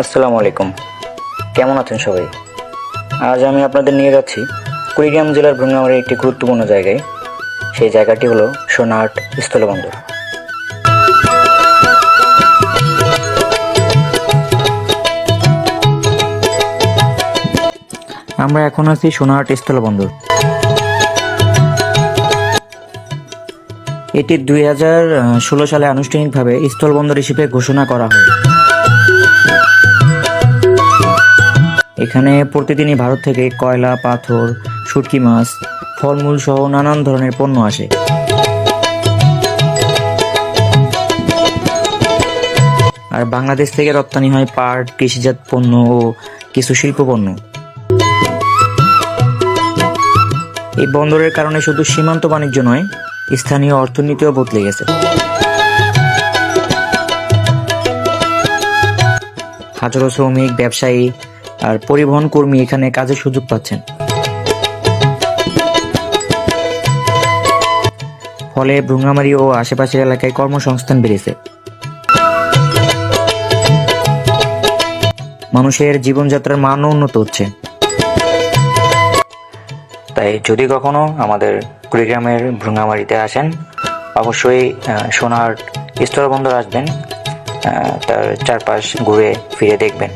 আসসালামু আলাইকুম। কেমন আছেন সবাই? আজ আমি আপনাদের নিয়ে যাচ্ছি কুড়িগ্রাম জেলার ভ্রঙ্গামারির একটি গুরুত্বপূর্ণ জায়গায়। সেই জায়গাটি হলো সোনাহাট স্থলবন্দর। আমরা এখন আছি সোনাহাট স্থলবন্দর। এটি দুই হাজার ষোলো সালে আনুষ্ঠানিকভাবে স্থলবন্দর হিসেবে ঘোষণা করা হয়। এখানে প্রতিদিনই ভারত থেকে কয়লা, পাথর, শুটকি মাছ, ফলমূল সহ নানান ধরনের পণ্য আসে। আর বাংলাদেশ থেকে রপ্তানি হয় পাট, কৃষিজাত পণ্য ও কিছু শিল্প পণ্য। এই বন্দরের কারণে শুধু সীমান্ত বাণিজ্য নয়, স্থানীয় অর্থনীতিও বদলে গেছে। হাজারো শ্রমিক, ব্যবসায়ী আর পরিবহন কর্মী এখানে কাজের সুযোগ পাচ্ছেন। ফলে ভ্রুঙ্গামারি ও আশেপাশের এলাকায় কর্মসংস্থান বেড়েছে। মানুষের জীবনযাত্রার মানও উন্নত হচ্ছে। তাই যদি কখনো আমাদের কুড়িগ্রামের ভ্রুঙ্গামারিতে আসেন, অবশ্যই সোনার স্থলবন্দর আসবেন। তার চারপাশ ঘুরে ফিরে দেখবেন।